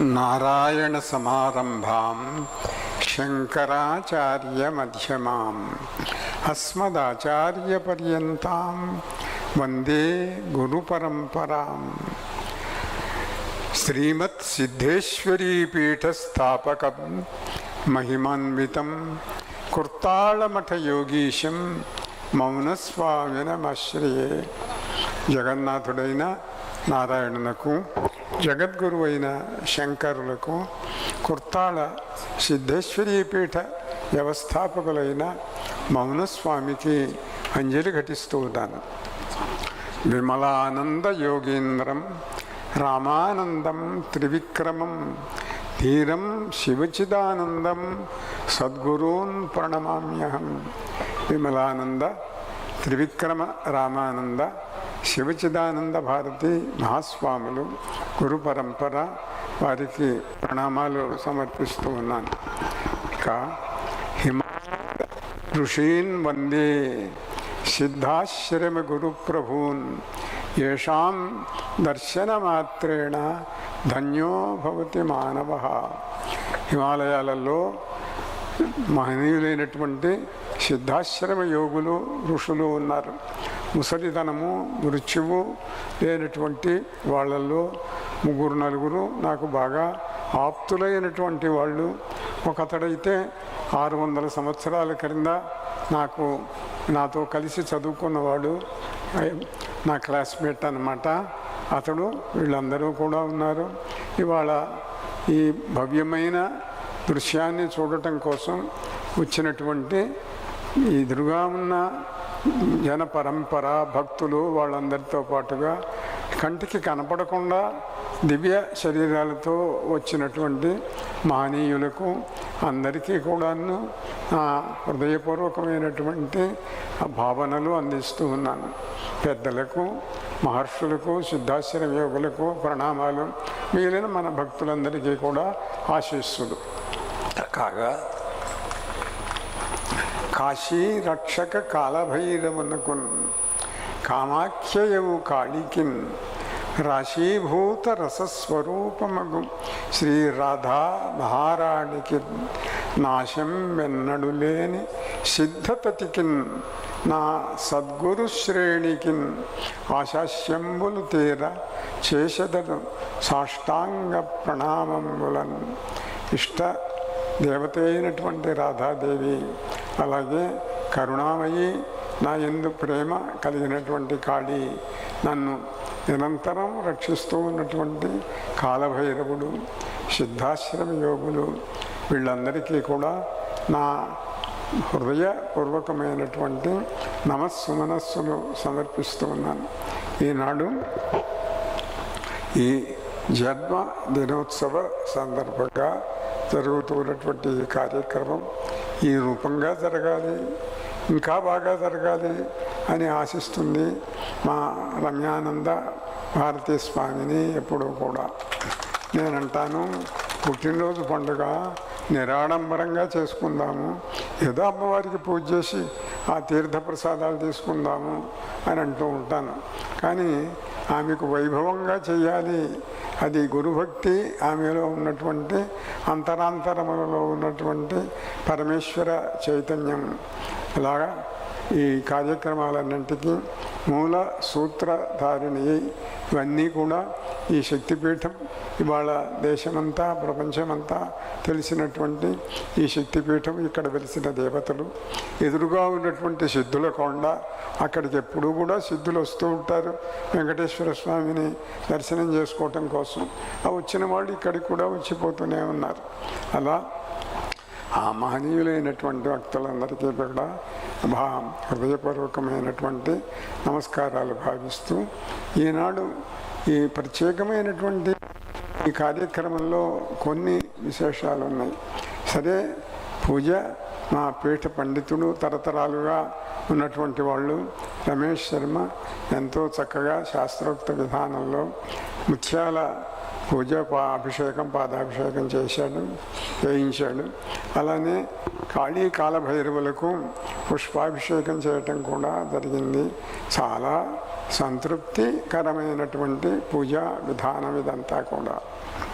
నారాయణసమారంభాం శంకరాచార్యమధ్యమాం అస్మదాచార్యపర్యంతాం వందే గురుపరంపరాం. శ్రీమత్ సిద్ధేశ్వరీపీఠస్థాపకం మహిమాన్వితం కుర్తాళమఠయోగీశం మౌనస్వామినమశ్రయే జగన్నాథుడైన నారాయణునకు జగద్గురు అయిన శంకరులకు కుర్తాళ సిద్ధేశ్వరీపీఠ వ్యవస్థాపకులైన మౌనస్వామికి అంజలి ఘటిస్తూ ఉన్నాను. విమలానంద యోగీంద్రం రామానందం త్రివిక్రమం ధీరం శివచిదానందం సద్గురూన్ ప్రణమామ్యహం. విమలానంద త్రివిక్రమ రామానంద శివచిదానంద భారతి మహాస్వాములు గురు పరంపర వారికి ప్రణామాలు సమర్పిస్తూ ఉన్నాను. ఇక హిమ ఋషీన్ వందే సిద్ధాశ్రమ గురు ప్రభూన్ ఏషాం దర్శనమాత్రేణ ధన్యో భవతి మానవ. హిమాలయాలలో మహనీయులైనటువంటి సిద్ధాశ్రమ యోగులు ఋషులు ఉన్నారు. ముసలిధనము మృత్యువు లేనటువంటి వాళ్ళల్లో ముగ్గురు నలుగురు నాకు బాగా ఆప్తులైనటువంటి వాళ్ళు. ఒకతడైతే ఆరు వందల సంవత్సరాల క్రింద నాకు నాతో కలిసి చదువుకున్నవాడు నా క్లాస్మేట్ అనమాట అతడు వీళ్ళందరూ కూడా ఉన్నారు. ఇవాళ ఈ భవ్యమైన దృశ్యాన్ని చూడటం కోసం వచ్చినటువంటి ఎదురుగా ఉన్న జన పరంపర భక్తులు వాళ్ళందరితో పాటుగా కంటికి కనపడకుండా దివ్య శరీరాలతో వచ్చినటువంటి మహనీయులకు అందరికీ కూడాను హృదయపూర్వకమైనటువంటి భావనలు అందిస్తూ ఉన్నాను. పెద్దలకు మహర్షులకు సిద్ధాశ్రమ యోగులకు ప్రణామాలు. మిగిలిన మన భక్తులందరికీ కూడా ఆశీస్సులు. కాగా కాశీ రక్షక కాలభైరవునకు కామాఖ్యయము కాళికిన్ రాశీభూత రసస్వరూపమగు శ్రీ రాధా మహారాణికి నాశం వెన్నడు లేని సిద్ధపతికిన్ నా సద్గురు శ్రేణికిన్ ఆశాస్యంబులు తీర చేసదను సాష్టాంగ ప్రణామంబులన్ ఇష్ట దేవత అయినటువంటి రాధాదేవి అలాగే కరుణామయి నా ఎందు ప్రేమ కలిగినటువంటి కాళీ. నన్ను నిరంతరం రక్షిస్తూ ఉన్నటువంటి కాలభైరవుడు సిద్ధాశ్రమ యోగులు వీళ్ళందరికీ కూడా నా హృదయపూర్వకమైనటువంటి నమస్సుమనస్సులు సమర్పిస్తూ ఉన్నాను. ఈనాడు ఈ జన్మ దినోత్సవ సందర్భంగా జరుగుతున్నటువంటి కార్యక్రమం ఈ రూపంగా జరగాలి ఇంకా బాగా జరగాలి అని ఆశిస్తుంది మా రమ్యానంద భారతీ స్వామిని ఎప్పుడూ కూడా. నేనంటాను పుట్టినరోజు పండుగ నిరాడంబరంగా చేసుకుందాము ఏదో అమ్మవారికి పూజ చేసి ఆ తీర్థ ప్రసాదాలు తీసుకుందాము అని అంటూ ఉంటాను. కానీ ఆమెకు వైభవంగా చేయాలి. అది గురుభక్తి ఆమెలో ఉన్నటువంటి అంతరాంతరములలో ఉన్నటువంటి పరమేశ్వర చైతన్యం. అలాగా ఈ కార్యక్రమాలన్నింటికి మూల సూత్రధారిణి ఇవన్నీ కూడా ఈ శక్తిపీఠం ఇవాళ దేశమంతా ప్రపంచమంతా తెలిసినటువంటి ఈ శక్తిపీఠం ఇక్కడ వెలిసిన దేవతలు. ఎదురుగా ఉన్నటువంటి సిద్ధుల కొండ అక్కడికి ఎప్పుడూ కూడా సిద్ధులు వస్తూ ఉంటారు. వెంకటేశ్వర స్వామిని దర్శనం చేసుకోవటం కోసం. ఆ వచ్చిన వాళ్ళు ఇక్కడికి కూడా వచ్చిపోతూనే ఉన్నారు. అలా ఆ మహనీయులైనటువంటి భక్తులందరికీ కూడా భా హృదయపూర్వకమైనటువంటి నమస్కారాలు భావిస్తూ ఈనాడు ఈ ప్రత్యేకమైనటువంటి ఈ కార్యక్రమంలో కొన్ని విశేషాలు ఉన్నాయి సరే పూజ మా పీఠ పండితుడు తరతరాలుగా ఉన్నటువంటి వాళ్ళు రమేష్ శర్మ ఎంతో చక్కగా శాస్త్రోక్త విధానంలో ముత్యాల పూజ పా అభిషేకం పాదాభిషేకం చేశాడు చేయించాడు. అలానే కాళీ కాలభైరవులకు పుష్పాభిషేకం చేయటం కూడా జరిగింది. చాలా సంతృప్తికరమైనటువంటి పూజా విధానం ఇదంతా కూడా.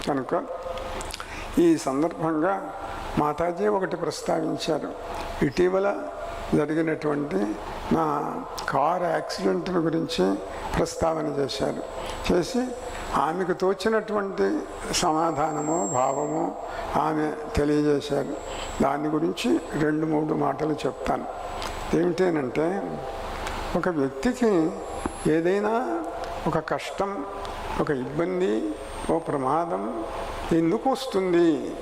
కనుక ఈ సందర్భంగా మాతాజీ ఒకటి ప్రస్తావించారు. ఇటీవల జరిగినటువంటి నా కార్ యాక్సిడెంట్ గురించి ప్రస్తావన చేశారు. చేసి ఆమెకు తోచినటువంటి సమాధానమో భావమో ఆమె తెలియజేశారు. దాని గురించి రెండు మూడు మాటలు చెప్తాను. ఏమిటేనంటే ఒక వ్యక్తికి ఏదైనా ఒక కష్టం ఒక ఇబ్బంది ఓ ప్రమాదం ఎందుకు వస్తుంది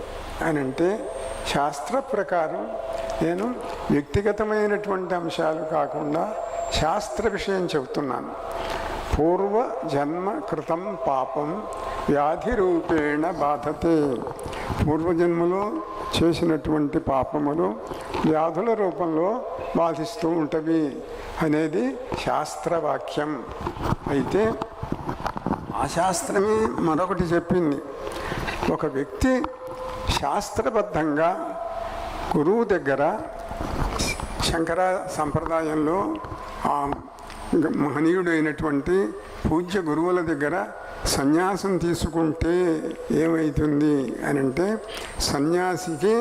అని అంటే శాస్త్ర ప్రకారం నేను వ్యక్తిగతమైనటువంటి అంశాలు కాకుండా శాస్త్ర విషయం చెబుతున్నాను. పూర్వ జన్మ కృతం పాపం వ్యాధి రూపేణ బాధతే పూర్వజన్మలో చేసినటువంటి పాపములు వ్యాధుల రూపంలో బాధిస్తూ ఉంటవి అనేది శాస్త్రవాక్యం. అయితే ఆ శాస్త్రమే మరొకటి చెప్పింది. ఒక వ్యక్తి శాస్త్రబద్ధంగా గురువు దగ్గర శంకర సంప్రదాయంలో ఆ మహనీయుడైనటువంటి పూజ్య గురువుల దగ్గర సన్యాసం తీసుకుంటే ఏమవుతుంది అని అంటే సన్యాసికి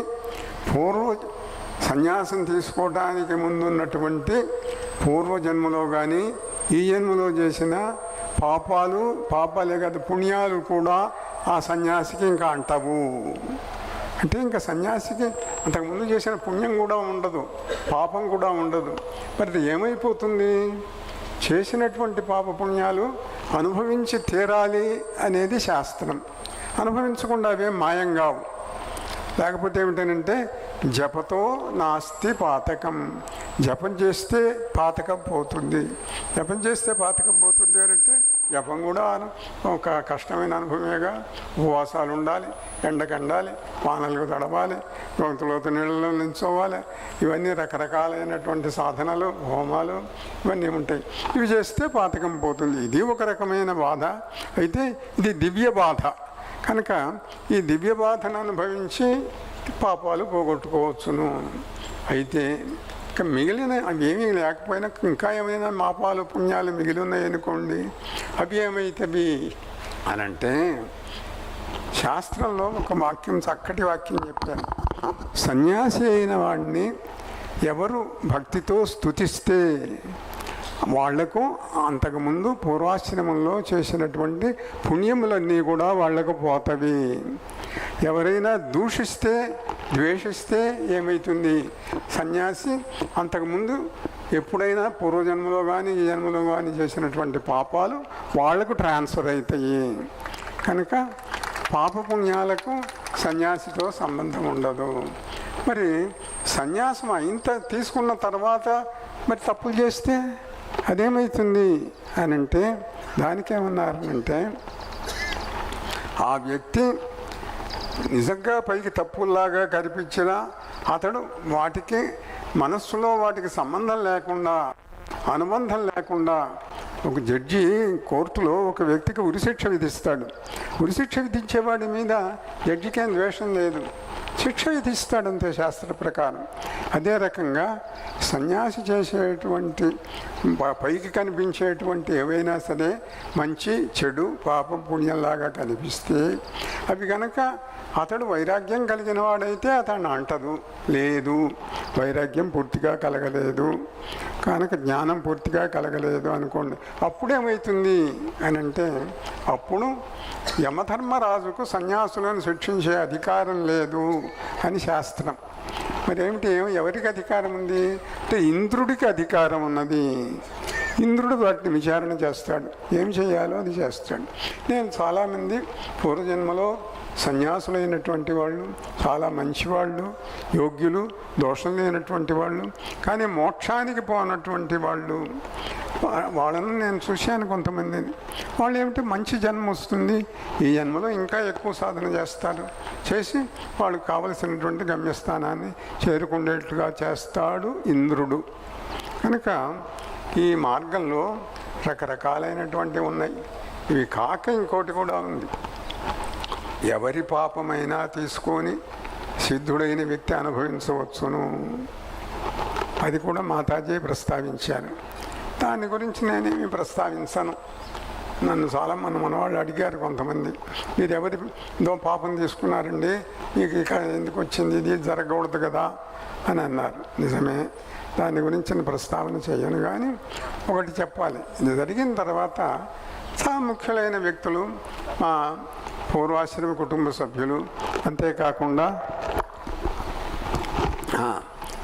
పూర్వ సన్యాసం తీసుకోవడానికి ముందున్నటువంటి పూర్వజన్మలో కానీ ఈ జన్మలో చేసిన పాపాలు పాపాలే కాదు పుణ్యాలు కూడా ఆ సన్యాసికి ఇంకా అంటవు. అంటే ఇంకా సన్యాసికి అంతకుముందు చేసిన పుణ్యం కూడా ఉండదు పాపం కూడా ఉండదు. మరి ఏమైపోతుంది? చేసినటువంటి పాప పుణ్యాలు అనుభవించి తీరాలి అనేది శాస్త్రం. అనుభవించకుండా అవేం మాయం కావు. లేకపోతే ఏమిటనంటే జపతో నాస్తి పాతకం. జపం చేస్తే పాతకం పోతుంది. జపం చేస్తే పాతకం జపం కూడా ఒక కష్టమైన అనుభవమేగా. ఉపవాసాలు ఉండాలి ఎండకండాలి వానలకు తడవాలి గొంతులోతు నీళ్ళలో నిల్చోవాలి. ఇవన్నీ రకరకాలైనటువంటి సాధనలు హోమాలు ఇవన్నీ ఉంటాయి. ఇవి చేస్తే పాతకం పోతుంది. ఇది ఒక రకమైన బాధ. అయితే ఇది దివ్య బాధ. కనుక ఈ దివ్య బాధను అనుభవించి పాపాలు పోగొట్టుకోవచ్చును. అయితే ఇంకా మిగిలిన అవి ఏమీ లేకపోయినా ఇంకా ఏమైనా మాపాలు పుణ్యాలు మిగిలి ఉన్నాయనుకోండి అవి ఏమైతవి అని అంటే శాస్త్రంలో ఒక వాక్యం చక్కటి వాక్యం చెప్పారు. సన్యాసి అయిన వాడిని ఎవరు భక్తితో స్తుతిస్తే వాళ్ళకు అంతకుముందు పూర్వాశ్రమంలో చేసినటువంటి పుణ్యములన్నీ కూడా వాళ్ళకు పోతవి ఎవరైనా దూషిస్తే ద్వేషిస్తే ఏమవుతుంది సన్యాసి అంతకుముందు ఎప్పుడైనా పూర్వజన్మలో కానీ ఈ జన్మలో కానీ చేసినటువంటి పాపాలు వాళ్ళకు ట్రాన్స్ఫర్ అవుతాయి కనుక పాపపుణ్యాలకు సన్యాసితో సంబంధం ఉండదు. మరి సన్యాసం ఇంత తీసుకున్న తర్వాత మరి తప్పులు చేస్తే అదేమవుతుంది అని అంటే దానికేమన్నారంటే ఆ వ్యక్తి నిజంగా పైకి తప్పుల్లాగా కనిపించినా అతడు వాటికి మనస్సులో వాటికి సంబంధం లేకుండా అనుబంధం లేకుండా ఒక జడ్జి కోర్టులో ఒక వ్యక్తికి ఉరిశిక్ష విధిస్తాడు. ఉరిశిక్ష విధించేవాడి మీద జడ్జికేం ద్వేషం లేదు. శిక్ష విధిస్తాడంతే శాస్త్ర ప్రకారం. అదే రకంగా సన్యాసి చేసేటువంటి ప- పైకి కనిపించేటువంటి ఏవైనా సరే మంచి చెడు పాపం పుణ్యంలాగా కనిపిస్తే అవి కనుక అతడు వైరాగ్యం కలిగిన వాడైతే అతను అంటదు. లేదు వైరాగ్యం పూర్తిగా కలగలేదు. కనుక జ్ఞానం పూర్తిగా కలగలేదు అనుకోండి. అప్పుడేమవుతుంది అని అంటే అప్పుడు యమధర్మరాజుకు సన్యాసులను శిక్షించే అధికారం లేదు. అని శాస్త్రం. మరి ఏమిటి ఎవరికి అధికారం ఉంది? అంటే ఇంద్రుడికి అధికారం ఉన్నది. ఇంద్రుడు వాటిని విచారణ చేస్తాడు. ఏం చేయాలో అది చేస్తాడు. నేను చాలామంది పూర్వజన్మలో సన్యాసులైనటువంటి వాళ్ళు చాలా మంచివాళ్ళు యోగ్యులు దోషం లేనటువంటి వాళ్ళు కానీ మోక్షానికి పోనటువంటి వాళ్ళు వాళ్ళని వాళ్ళను నేను చూశాను కొంతమందిని వాళ్ళు ఏమిటి? మంచి జన్మ వస్తుంది. ఈ జన్మలో ఇంకా ఎక్కువ సాధన చేస్తారు. చేసి వాళ్ళకి కావలసినటువంటి గమ్యస్థానాన్ని చేరుకునేట్టుగా చేస్తాడు ఇంద్రుడు. కనుక ఈ మార్గంలో రకరకాలైనటువంటివి ఉన్నాయి. ఇవి కాక ఇంకోటి కూడా ఉంది. ఎవరి పాపమైనా తీసుకొని సిద్ధుడైన వ్యక్తి అనుభవించవచ్చును. అది కూడా మాతాజీ ప్రస్తావించారు. దాని గురించి నేనేమి ప్రస్తావించను. నన్ను చాలా మన మనవాళ్ళు అడిగారు కొంతమంది. మీరు ఎవరి దో పాపం తీసుకున్నారండి. మీకు ఇక్కడ ఎందుకు వచ్చింది? ఇది జరగకూడదు కదా అని అన్నారు. నిజమే. దాని గురించి నేను ప్రస్తావన చేయను. కానీ ఒకటి చెప్పాలి. ఇది జరిగిన తర్వాత చాలా ముఖ్యులైన వ్యక్తులు మా పూర్వాశ్రమ కుటుంబ సభ్యులు అంతేకాకుండా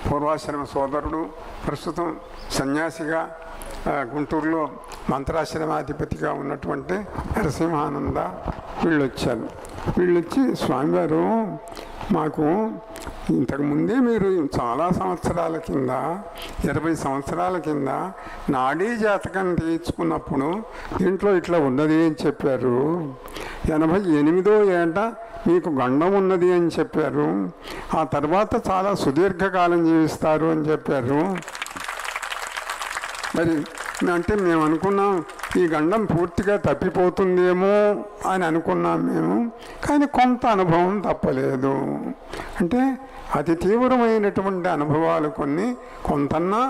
పూర్వాశ్రమ సోదరుడు ప్రస్తుతం సన్యాసిగా గుంటూరులో మంత్రాశ్రమాధిపతిగా ఉన్నటువంటి నరసింహానంద వీళ్ళు వచ్చారు వీళ్ళు వచ్చి స్వామివారు మాకు ఇంతకుముందే మీరు చాలా సంవత్సరాల కింద ఇరవై సంవత్సరాల కింద నాడీ జాతకం తీర్చుకున్నప్పుడు దీంట్లో ఇట్లా ఉన్నది అని చెప్పారు. ఎనభై ఎనిమిదో ఏట మీకు గండం ఉన్నది అని చెప్పారు. ఆ తర్వాత చాలా సుదీర్ఘకాలం జీవిస్తారు అని చెప్పారు. మరి అంటే మేము అనుకున్నాం ఈ గండం పూర్తిగా తప్పిపోతుందేమో అని అనుకున్నాం మేము. కానీ కొంత అనుభవం తప్పలేదు. అంటే అతి తీవ్రమైనటువంటి అనుభవాలు కొన్ని కొంతన్నా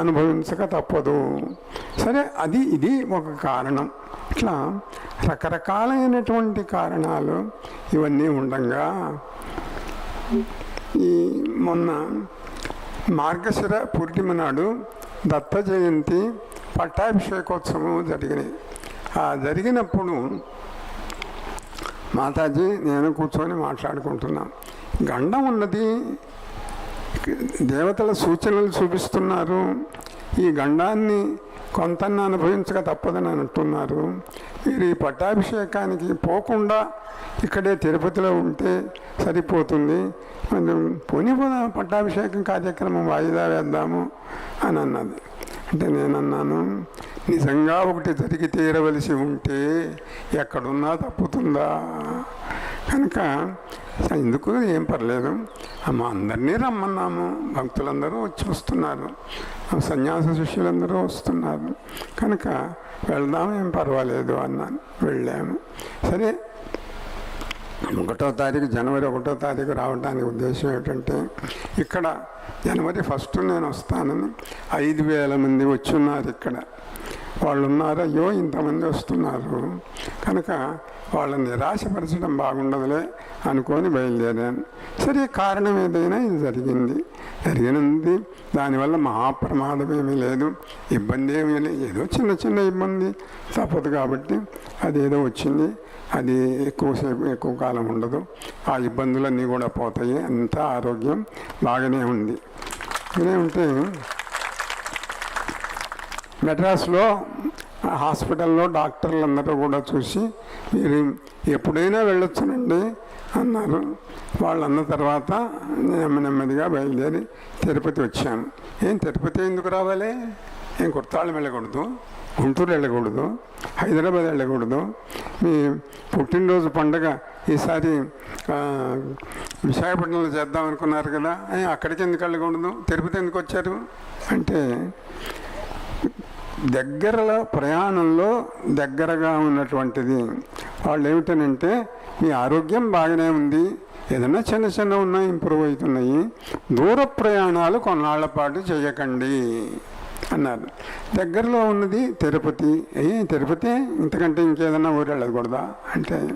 అనుభవించక తప్పదు. సరే అది ఇది ఒక కారణం. ఇట్లా రకరకాలైనటువంటి కారణాలు ఇవన్నీ ఉండగా ఈ మొన్న మార్గశిర పూర్ణిమ నాడు దత్త జయంతి పట్టాభిషేకోత్సవం జరిగినాయి. ఆ జరిగినప్పుడు మాతాజీ నేను కూర్చొని మాట్లాడుకుంటున్నాం. గండం ఉన్నది. దేవతల సూచనలు చూపిస్తున్నారు. ఈ గండాన్ని కొంతన్న అనుభవించక తప్పదని అంటున్నారు. మీరు ఈ పట్టాభిషేకానికి పోకుండా ఇక్కడే తిరుపతిలో ఉంటే సరిపోతుంది. కొంచెం పోనీ పట్టాభిషేకం కార్యక్రమం వాయిదా వేద్దాము అని అన్నది. అంటే నేను అన్నాను. నిజంగా ఒకటి జరిగి తీరవలసి ఉంటే ఎక్కడున్నా తప్పుతుందా? కనుక ఎందుకు ఏం పర్లేదు. మా అందరినీ రమ్మన్నాము. భక్తులందరూ వచ్చి వస్తున్నారు. సన్యాస శిష్యులందరూ వస్తున్నారు. కనుక వెళ్దాం ఏం పర్వాలేదు అన్నాను. వెళ్ళాము. సరే ఒకటో తారీఖు జనవరి ఒకటో తారీఖు రావడానికి ఉద్దేశం ఏంటంటే ఇక్కడ జనవరి ఫస్ట్ నేను వస్తానని ఐదు వేల మంది వచ్చి ఉన్నారు ఇక్కడ. వాళ్ళు ఉన్నారు అయ్యో ఇంతమంది వస్తున్నారు. కనుక వాళ్ళని నిరాశపరచడం బాగుండదులే అనుకొని బయలుదేరాను. సరే కారణం ఏదైనా ఇది జరిగింది. జరిగినది దానివల్ల మహాప్రమాదం ఏమీ లేదు ఇబ్బంది ఏమీ లేదు. ఏదో చిన్న చిన్న ఇబ్బంది తప్పదు కాబట్టి అదేదో వచ్చింది. అది ఎక్కువసేపు ఎక్కువ కాలం ఉండదు. ఆ ఇబ్బందులన్నీ కూడా పోతాయి. అంతా ఆరోగ్యం బాగానే ఉంది. ఇదే ఉంటే మెడ్రాస్లో హాస్పిటల్లో డాక్టర్లు అందరూ కూడా చూసి మీరు ఎప్పుడైనా వెళ్ళొచ్చునండి అన్నారు. వాళ్ళు అన్న తర్వాత నెమ్మ నెమ్మదిగా బయలుదేరి తిరుపతి వచ్చాను. ఏం తిరుపతి ఎందుకు రావాలి? ఏం కుర్తాళం వెళ్ళకూడదు? గుంటూరు వెళ్ళకూడదు? హైదరాబాద్ వెళ్ళకూడదు? మీ పుట్టినరోజు పండగ ఈసారి విశాఖపట్నంలో చేద్దాం అనుకున్నారు కదా అక్కడికి ఎందుకు వెళ్ళకూడదు? తిరుపతి ఎందుకు వచ్చారు? అంటే దగ్గరలో ప్రయాణంలో దగ్గరగా ఉన్నటువంటిది. వాళ్ళు ఏమిటనంటే మీ ఆరోగ్యం బాగానే ఉంది. ఏదైనా చిన్న చిన్న ఉన్నాయి ఇంప్రూవ్ అవుతున్నాయి. దూర ప్రయాణాలు కొన్నాళ్ళ పాటు చేయకండి. అన్నారు. దగ్గరలో ఉన్నది తిరుపతి. ఏ తిరుపతి? ఇంతకంటే ఇంకేదన్నా ఊరు వెళ్ళకూడదా? అంటే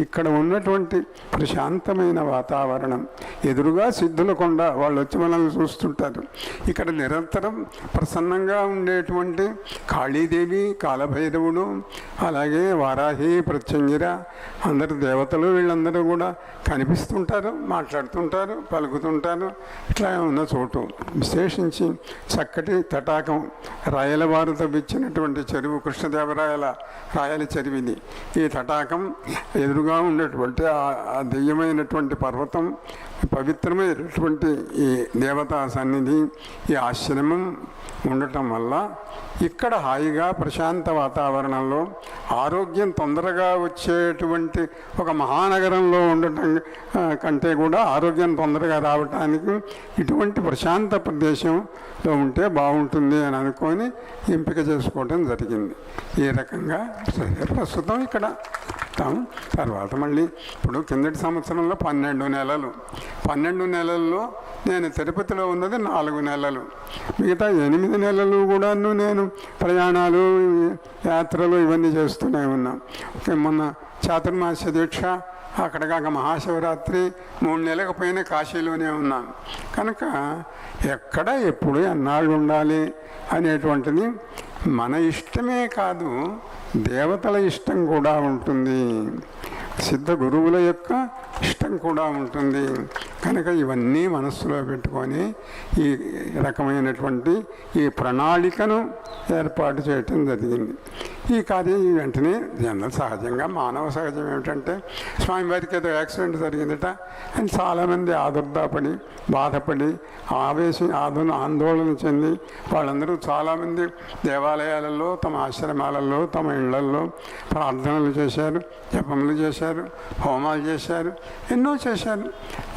ఇక్కడ ఉన్నటువంటి ప్రశాంతమైన వాతావరణం. ఎదురుగా సిద్ధుల కొండ. వాళ్ళు వచ్చి మనల్ని చూస్తుంటారు. ఇక్కడ నిరంతరం ప్రసన్నంగా ఉండేటువంటి కాళీదేవి కాలభైరవుడు అలాగే వారాహి ప్రత్యంగిర అందరు దేవతలు వీళ్ళందరూ కూడా కనిపిస్తుంటారు మాట్లాడుతుంటారు పలుకుతుంటారు. ఇట్లా ఉన్న చోటు. విశేషించి చక్కటి తటాక రాయలవారు తవ్వించినటువంటి చెరువు కృష్ణదేవరాయల రాయల చెరువు ఈ తటాకం ఎదురుగా ఉన్నటువంటి ఆ- ఆ దెయ్యమైనటువంటి పర్వతం పవిత్రమైనటువంటి ఈ దేవతా సన్నిధి ఈ ఆశ్రమం ఉండటం వల్ల ఇక్కడ హాయిగా ప్రశాంత వాతావరణంలో ఆరోగ్యం తొందరగా వచ్చేటువంటి ఒక మహానగరంలో ఉండటం కంటే కూడా ఆరోగ్యం తొందరగా రావటానికి ఇటువంటి ప్రశాంత ప్రదేశంలో ఉంటే బాగుంటుంది అని అనుకొని ఎంపిక చేసుకోవడం జరిగింది. ఈ రకంగా ప్రస్తుతం ఇక్కడ చెప్తాం తర్వాత మళ్ళీ ఇప్పుడు కిందటి సంవత్సరంలో పన్నెండు నెలలు. పన్నెండు నెలల్లో నేను తిరుపతిలో ఉన్నది నాలుగు నెలలు. మిగతా ఎనిమిది నెలలు కూడాను నేను ప్రయాణాలు యాత్రలు ఇవన్నీ చేస్తూనే ఉన్నాం. మొన్న చాతుర్మాస దీక్ష అక్కడ కాక మహాశివరాత్రి మూడు నెలలకు పైన కాశీలోనే ఉన్నాను కనుక ఎక్కడ ఎప్పుడు ఎన్నాళ్ళు ఉండాలి అనేటువంటిది మన ఇష్టమే కాదు దేవతల ఇష్టం కూడా ఉంటుంది. సిద్ధ గురువుల యొక్క ఇష్టం కూడా ఉంటుంది. కనుక ఇవన్నీ మనస్సులో పెట్టుకొని ఈ రకమైనటువంటి ఈ ప్రణాళికను ఏర్పాటు చేయటం జరిగింది. ఈ కార్యం ఈ వెంటనే జనరల్ సహజంగా మానవ సహజం ఏమిటంటే స్వామివారికి ఏదో యాక్సిడెంట్ జరిగిందట అని చాలామంది ఆదుర్దాపడి బాధపడి ఆవేశం ఆందో ఆందోళన చెంది వాళ్ళందరూ చాలామంది దేవాలయాలలో తమ ఆశ్రమాలలో తమ ఇళ్ళల్లో ప్రార్థనలు చేశారు జపములు చేశారు హోమాలు చేశారు ఎన్నో చేశారు.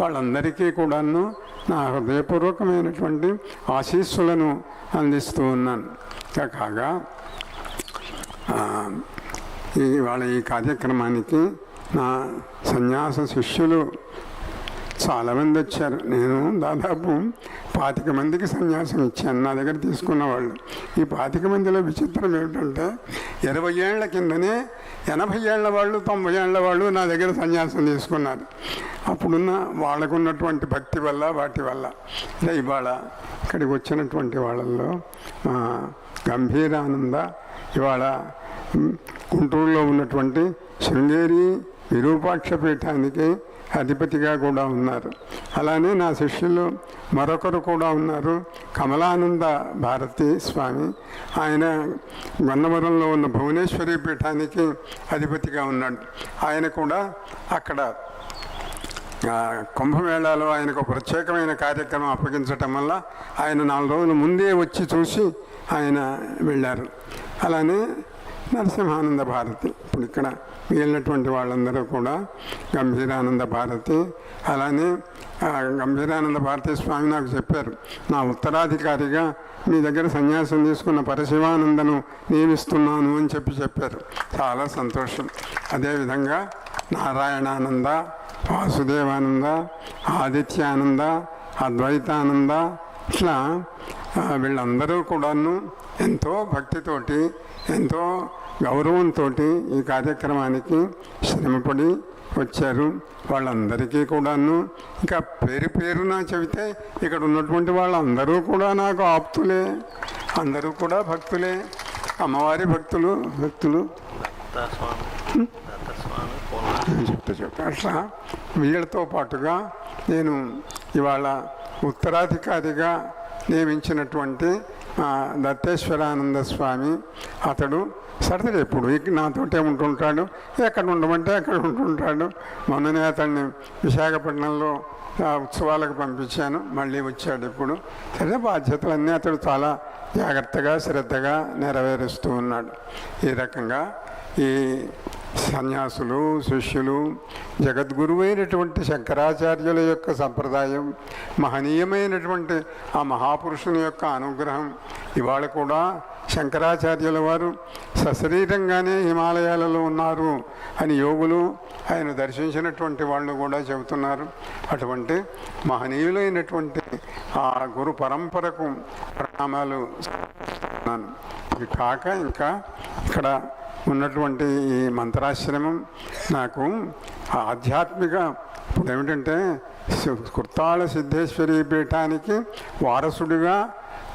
వాళ్ళందరికీ కూడాను నా హృదయపూర్వకమైనటువంటి ఆశీస్సులను అందిస్తూ ఉన్నాను. ఇంకా కాగా ఇవాళ ఈ వాళ్ళ ఈ కార్యక్రమానికి నా సన్యాస శిష్యులు చాలామంది వచ్చారు. నేను దాదాపు పాతిక మందికి సన్యాసం ఇచ్చాను. నా దగ్గర తీసుకున్న వాళ్ళు. ఈ పాతిక మందిలో విచిత్రం ఏమిటంటే ఇరవై ఏళ్ళ కిందనే ఎనభై ఏళ్ళ వాళ్ళు తొంభై ఏళ్ళ వాళ్ళు నా దగ్గర సన్యాసం తీసుకున్నారు. అప్పుడున్న వాళ్ళకున్నటువంటి భక్తి వల్ల వాటి వల్ల. అంటే ఇవాళ ఇక్కడికి వచ్చినటువంటి వాళ్ళల్లో గంభీరానంద ఇవాళ గుంటూరులో ఉన్నటువంటి శృంగేరి విరూపాక్ష పీఠానికి అధిపతిగా కూడా ఉన్నారు. అలానే నా శిష్యులు మరొకరు కూడా ఉన్నారు కమలానంద భారతి స్వామి. ఆయన గన్నవరంలో ఉన్న భువనేశ్వరి పీఠానికి అధిపతిగా ఉన్నాడు. ఆయన కూడా అక్కడ కుంభమేళాలో ఆయనకు ఒక ప్రత్యేకమైన కార్యక్రమం అప్పగించటం వల్ల ఆయన నాలుగు రోజుల ముందే వచ్చి చూసి ఆయన వెళ్ళారు. అలానే నరసింహానంద భారతి. ఇప్పుడు ఇక్కడ మిగిలినటువంటి వాళ్ళందరూ కూడా గంభీరానంద భారతి. అలానే గంభీరానంద భారతి స్వామి నాకు చెప్పారు నా ఉత్తరాధికారిగా మీ దగ్గర సన్యాసం తీసుకున్న పరశివానందను నియమిస్తున్నాను అని చెప్పి చెప్పారు. చాలా సంతోషం. అదేవిధంగా నారాయణానంద వాసుదేవానంద ఆదిత్యానంద అద్వైతానంద ఇట్లా వీళ్ళందరూ కూడాను ఎంతో భక్తితోటి ఎంతో గౌరవంతో ఈ కార్యక్రమానికి శ్రమపడి వచ్చారు. వాళ్ళందరికీ కూడాను ఇంకా పేరు పేరున చెబితే ఇక్కడ ఉన్నటువంటి వాళ్ళందరూ కూడా నాకు ఆప్తులే. అందరూ కూడా భక్తులే. అమ్మవారి భక్తులు భక్తులు. చెప్తా చెప్తా. అట్లా వీళ్ళతో పాటుగా నేను ఇవాళ ఉత్తరాధికారిగా నియమించినటువంటి దత్తేశ్వరానంద స్వామి అతడు సరదా ఎప్పుడు నాతోటే ఉంటుంటాడు ఎక్కడ ఉండమంటే అక్కడ ఉంటుంటాడు. మొన్ననే అతన్ని విశాఖపట్నంలో ఉత్సవాలకు పంపించాను. మళ్ళీ వచ్చాడు ఇప్పుడు. సరే బాధ్యతలన్నీ అతడు చాలా జాగ్రత్తగా శ్రద్ధగా నెరవేరుస్తూ ఉన్నాడు. ఈ రకంగా ఈ సన్యాసులు శిష్యులు జగద్గురువైనటువంటి శంకరాచార్యుల యొక్క సంప్రదాయం మహనీయమైనటువంటి ఆ మహాపురుషుని యొక్క అనుగ్రహం ఇవాళ కూడా శంకరాచార్యుల వారు సశరీరంగానే హిమాలయాలలో ఉన్నారు అని యోగులు ఆయన దర్శించినటువంటి వాళ్ళు కూడా చెబుతున్నారు. అటువంటి మహనీయులైనటువంటి ఆ గురు పరంపరకు ప్రణామాలు ఇవి కాక ఇంకా ఇక్కడ ఉన్నటువంటి ఈ మంత్రాశ్రమం నాకు ఆధ్యాత్మిక ఇప్పుడు ఏమిటంటే కుర్తాళ సిద్ధేశ్వరి పీఠానికి వారసుడిగా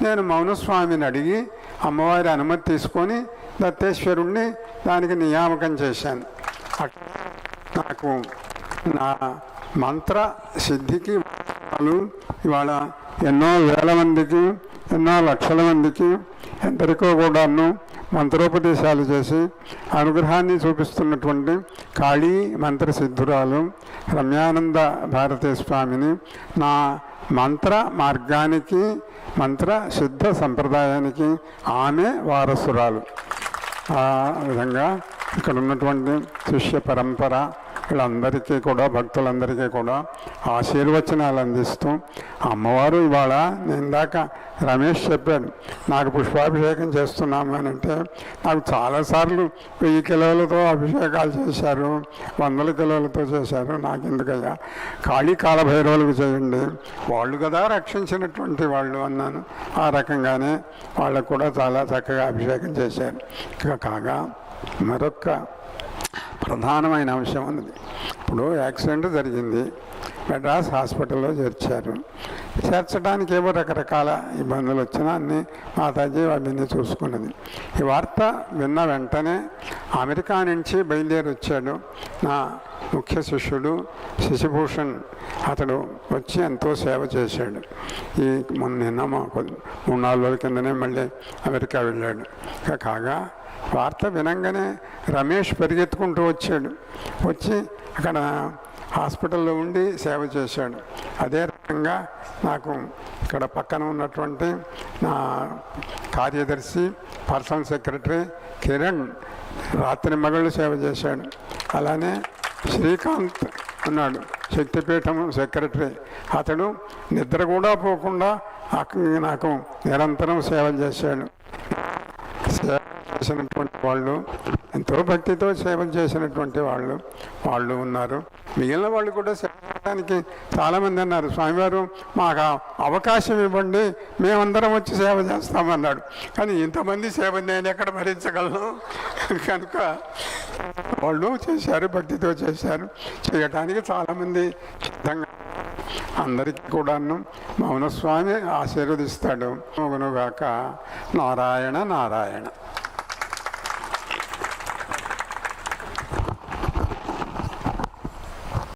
నేను మౌనస్వామిని అడిగి అమ్మవారి అనుమతి తీసుకొని దత్తేశ్వరుణ్ణి దానికి నియామకం చేశాను. నాకు నా మంత్ర సిద్ధికి వాళ్ళు ఇవాళ ఎన్నో వేల మందికి ఎన్నో లక్షల మందికి ఎందరికో కూడాను మంత్రోపదేశాలు చేసి అనుగ్రహాన్ని చూపిస్తున్నటువంటి కాళీ మంత్ర సిద్ధురాలు రమ్యానంద భారతీ స్వామిని నా మంత్ర మార్గానికి మంత్ర శుద్ధ సంప్రదాయానికి ఆమె వారసురాలు. ఆ విధంగా ఇక్కడ ఉన్నటువంటి శిష్య పరంపర వీళ్ళందరికీ కూడా భక్తులందరికీ కూడా ఆశీర్వచనాలు అందిస్తూ అమ్మవారు ఇవాళ నేను దాకా రమేష్ చెప్పాడు నాకు పుష్పాభిషేకం చేస్తున్నాము అని అంటే నాకు చాలాసార్లు వెయ్యి కిలోలతో అభిషేకాలు చేశారు వందల కిలోలతో చేశారు నాకు ఎందుకయ్యా ఖాళీ కాలభైరవులకు చేయండి వాళ్ళు కదా రక్షించినటువంటి వాళ్ళు అన్నాను. ఆ రకంగానే వాళ్ళకు కూడా చాలా చక్కగా అభిషేకం చేశారు. ఇక కాగా మరొక ప్రధానమైన అంశం అన్నది. ఇప్పుడు యాక్సిడెంట్ జరిగింది. మెడ్రాస్ హాస్పిటల్లో చేర్చారు. చేర్చడానికి ఏవో రకరకాల ఇబ్బందులు వచ్చినా అన్నీ మాతాజీ అవన్నీ చూసుకున్నది. ఈ వార్త విన్న వెంటనే అమెరికా నుంచి బయలుదేరి వచ్చాడు. నా ముఖ్య శిష్యుడు శశిభూషణ్. అతడు వచ్చి ఎంతో సేవ చేశాడు. ఈ మొన్న నిన్న మా మూడు నాలుగు రోజుల కిందనే మళ్ళీ అమెరికా వెళ్ళాడు. ఇక కాగా వార్త వినంగానే రమేష్ పరిగెత్తుకుంటూ వచ్చాడు. వచ్చి అక్కడ హాస్పిటల్లో ఉండి సేవ చేశాడు. అదే రకంగా నాకు ఇక్కడ పక్కన ఉన్నటువంటి నా కార్యదర్శి పర్సనల్ సెక్రటరీ కిరణ్ రాత్రి మగళ్ళు సేవ చేశాడు. అలానే శ్రీకాంత్ ఉన్నాడు శక్తిపీఠం సెక్రటరీ. అతడు నిద్ర కూడా పోకుండా అక్క- నాకు నిరంతరం సేవ చేశాడు. సేవ చేసినటువంటి వాళ్ళు ఎంతో భక్తితో సేవ చేసినటువంటి వాళ్ళు వాళ్ళు ఉన్నారు. మిగిలిన వాళ్ళు కూడా సేవ చేయడానికి చాలామంది అన్నారు స్వామివారు మాకు అవకాశం ఇవ్వండి మేమందరం వచ్చి సేవ చేస్తామన్నాడు. కానీ ఇంతమంది సేవ నేను ఎక్కడ భరించగలను? కనుక వాళ్ళు చేశారు భక్తితో చేశారు. చేయటానికి చాలామంది సిద్ధంగా అందరికీ కూడాను మౌనస్వామి ఆశీర్వదిస్తాడు. మౌనుగాక నారాయణ నారాయణ.